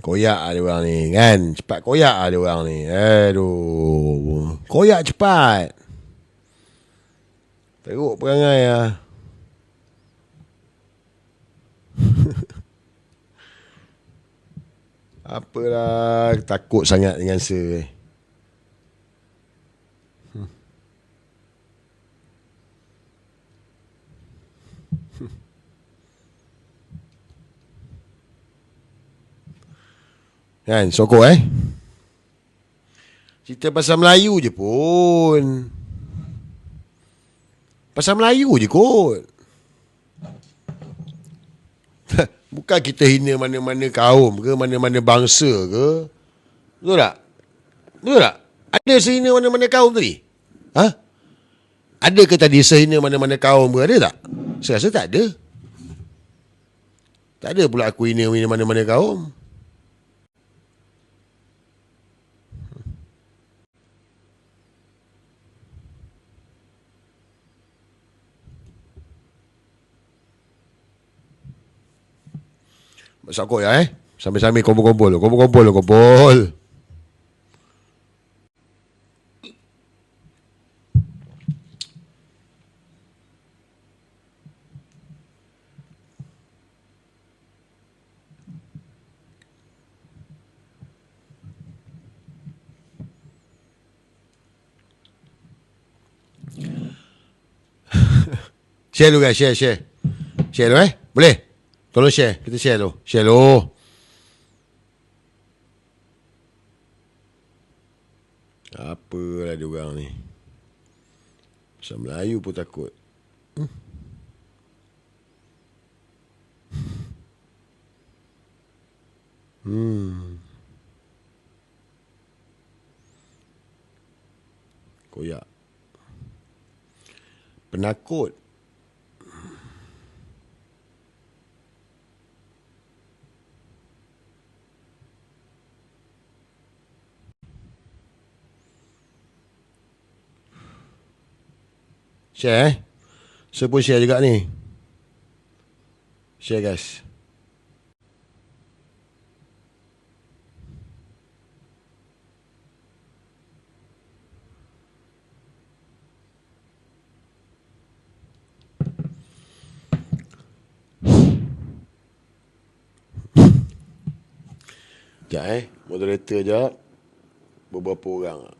Koyak ada orang ni kan? Cepat koyak ada orang ni. Aduh Koyak cepat. Teruk perangai lah Apalah Takut sangat dengan se Kan sokok eh Cerita pasal Melayu je pun Pasal Melayu je kot Bukan kita hina mana-mana kaum ke Mana-mana bangsa ke Betul tak? Betul tak? Ada sehina mana-mana kaum tadi? Ha? Ada ke tadi sehina mana-mana kaum ke? Ada tak? Saya rasa tak ada Tak ada pula aku hina mana-mana kaum Masak kau ya eh. Sambil-sambil kumpul-kumpul. Kumpul-kumpul. Kumpul. share dulu guys, share, share. Share dulu eh. Boleh? Tolong share. Kita share tu. Share tu. Apa lah dia orang ni. Pasal Melayu pun takut. Hmm. hmm. Koyak. Penakut. Share eh. Saya pun share juga ni. Share guys. Sekejap eh. Moderator sekejap. Beberapa orang.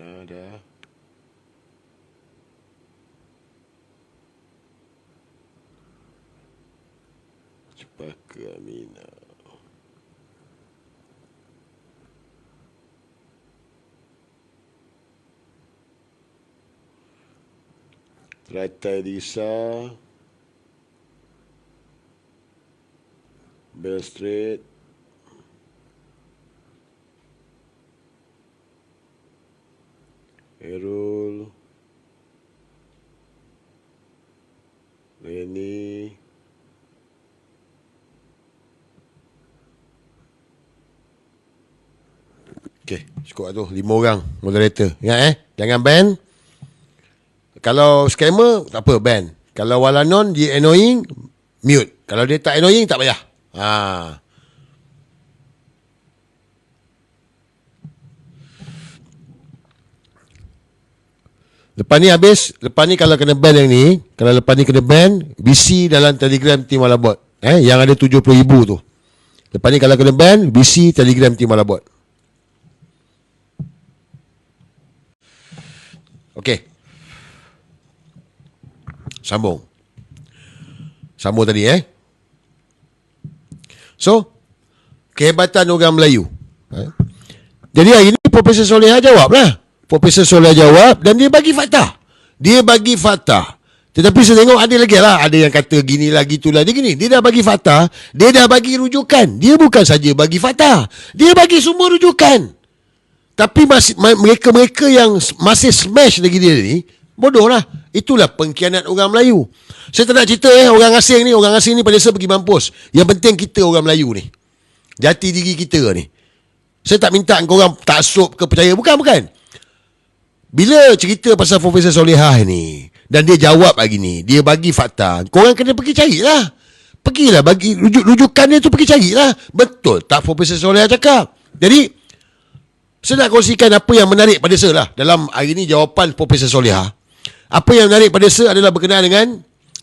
Ada Cepaka Amina? Teratai Disa Bell Street Okay, cukup lah tu. Lima orang moderator. Ingat eh, jangan ban. Kalau scammer, tak apa, ban. Kalau walanon, dia annoying, mute. Kalau dia tak annoying, tak payah. Haa. Lepas ni habis, lepas ni kalau kena ban yang ni, kalau lepas ni kena ban, BC dalam Telegram Team Malabot. Eh, yang ada 70 ribu tu. Lepas ni kalau kena ban, BC Telegram Team Malabot. Okey. Sambung. Sambung tadi eh. So, kehebatan orang Melayu. Eh? Jadi hari ni Profesor Soleha jawab lah. Profesor Soleh jawab dan dia bagi fakta. Dia bagi fakta. Tetapi saya tengok ada lagi lah. Ada yang kata gini lah. Dia gini. Dia dah bagi fakta. Dia dah bagi rujukan. Dia bukan saja bagi fakta. Dia bagi semua rujukan. Tapi masih, mereka-mereka yang masih smash lagi dia ni. Bodoh lah. Itulah pengkhianat orang Melayu. Saya tak nak cerita eh. Orang asing ni. Orang asing ni pada saya pergi mampus. Yang penting kita orang Melayu ni. Jati diri kita ni. Saya tak minta korang taksub ke percaya. Bukan, bukan. Bila cerita pasal Profesor Solehah ni, dan dia jawab lagi ni, dia bagi fakta, korang kena pergi carilah. Pergilah bagi rujuk-rujukan dia tu pergi carilah. Betul tak Profesor Solehah cakap? Jadi, saya nak kongsikan apa yang menarik pada saya lah dalam hari ini jawapan Profesor Solehah. Apa yang menarik pada saya adalah berkenaan dengan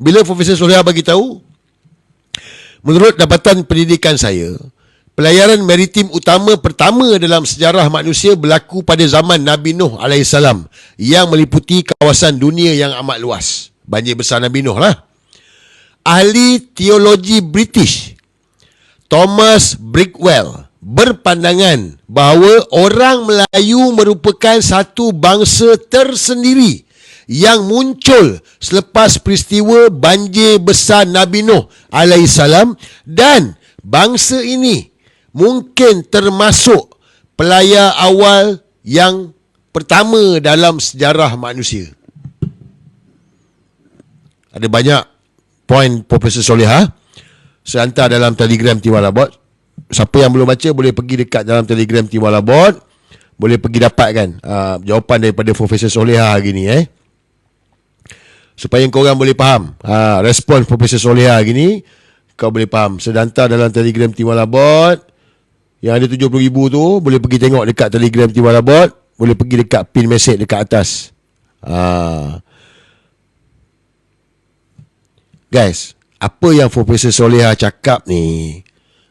bila Profesor Solehah bagi tahu menurut dapatan pendidikan saya, pelayaran maritim utama pertama dalam sejarah manusia berlaku pada zaman Nabi Nuh AS yang meliputi kawasan dunia yang amat luas. Banjir besar Nabi Nuh lah. Ahli teologi British Thomas Brickwell berpandangan bahawa orang Melayu merupakan satu bangsa tersendiri yang muncul selepas peristiwa banjir besar Nabi Nuh alaihissalam dan bangsa ini mungkin termasuk pelayar awal yang pertama dalam sejarah manusia. Ada banyak poin Profesor Soleha. Saya hantar dalam telegram Tiwala Bot. Siapa yang belum baca boleh pergi dekat dalam telegram Tiwala Bot. Boleh pergi dapatkan uh, jawapan daripada Profesor Soleha hari ni. Eh. Supaya korang boleh faham uh, respon Profesor Soleha hari ni. Kau boleh faham. Saya hantar dalam telegram Tiwala Bot. Yang ada 70 ribu tu boleh pergi tengok dekat telegram Tiwala Bot. Boleh pergi dekat pin message dekat atas. Ah. Guys, apa yang Profesor Soleha cakap ni,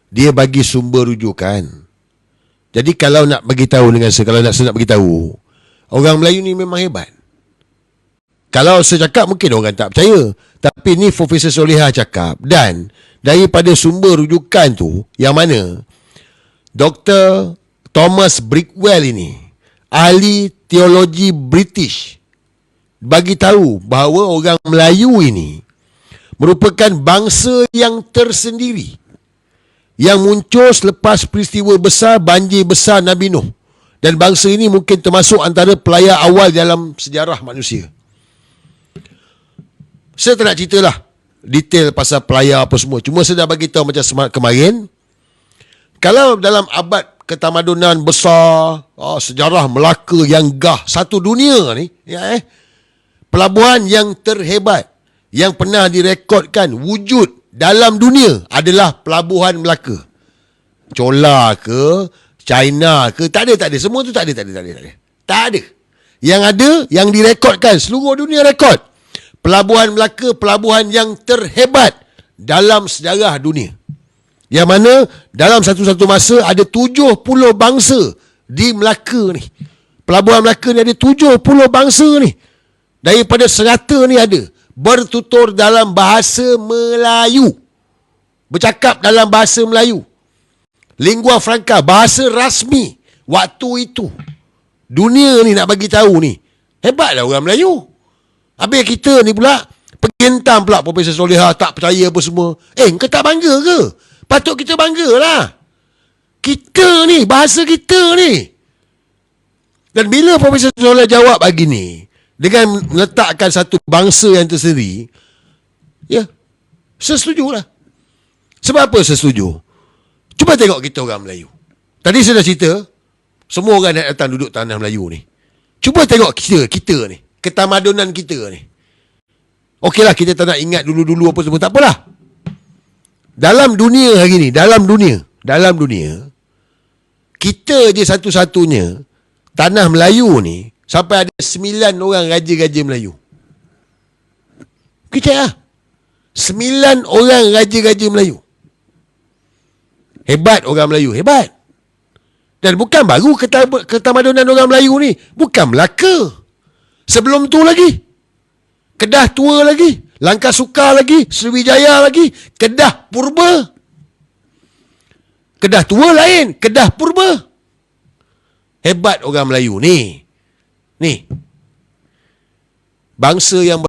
dia bagi sumber rujukan. Jadi kalau nak bagi tahu dengan saya, kalau nak saya nak bagi tahu, orang Melayu ni memang hebat. Kalau saya cakap mungkin orang tak percaya. Tapi ni Profesor Soleha cakap dan daripada sumber rujukan tu yang mana Dr. Thomas Brickwell ini ahli teologi British bagi tahu bahawa orang Melayu ini merupakan bangsa yang tersendiri yang muncul selepas peristiwa besar banjir besar Nabi Nuh dan bangsa ini mungkin termasuk antara pelayar awal dalam sejarah manusia. Saya tak nak ceritalah detail pasal pelayar apa semua. Cuma saya dah bagi tahu macam kemarin. Kalau dalam abad ketamadunan besar, oh, sejarah Melaka yang gah satu dunia ni, ya eh, pelabuhan yang terhebat yang pernah direkodkan wujud dalam dunia adalah pelabuhan Melaka. Chola ke, China ke, tak ada, tak ada. Semua tu tak ada, tak ada, tak ada. Tak ada. Tak ada. Yang ada, yang direkodkan, seluruh dunia rekod. Pelabuhan Melaka, pelabuhan yang terhebat dalam sejarah dunia. Yang mana dalam satu-satu masa ada 70 bangsa di Melaka ni. Pelabuhan Melaka ni ada 70 bangsa ni. Daripada serata ni ada bertutur dalam bahasa Melayu. Bercakap dalam bahasa Melayu. Lingua franca, bahasa rasmi waktu itu. Dunia ni nak bagi tahu ni. Hebatlah orang Melayu. Habis kita ni pula pergi hentam pula Profesor Soleha tak percaya apa semua. Eh, kau tak bangga ke? Patut kita bangga lah. Kita ni, bahasa kita ni. Dan bila Profesor Soleha jawab lagi ni, dengan meletakkan satu bangsa yang tersendiri, ya, saya setuju lah. Sebab apa saya setuju? Cuba tengok kita orang Melayu. Tadi saya dah cerita, semua orang nak datang duduk tanah Melayu ni. Cuba tengok kita, kita ni. Ketamadunan kita ni. Okeylah, kita tak nak ingat dulu-dulu apa semua. Tak apalah. Dalam dunia hari ni, dalam dunia, dalam dunia, kita je satu-satunya, tanah Melayu ni, Sampai ada sembilan orang raja-raja Melayu. Kita lah. Sembilan orang raja-raja Melayu. Hebat orang Melayu. Hebat. Dan bukan baru ketamadunan orang Melayu ni. Bukan Melaka. Sebelum tu lagi. Kedah tua lagi. Langkah Suka lagi. Sriwijaya lagi. Kedah Purba. Kedah tua lain. Kedah Purba. Hebat orang Melayu ni. Ni. Bangsa yang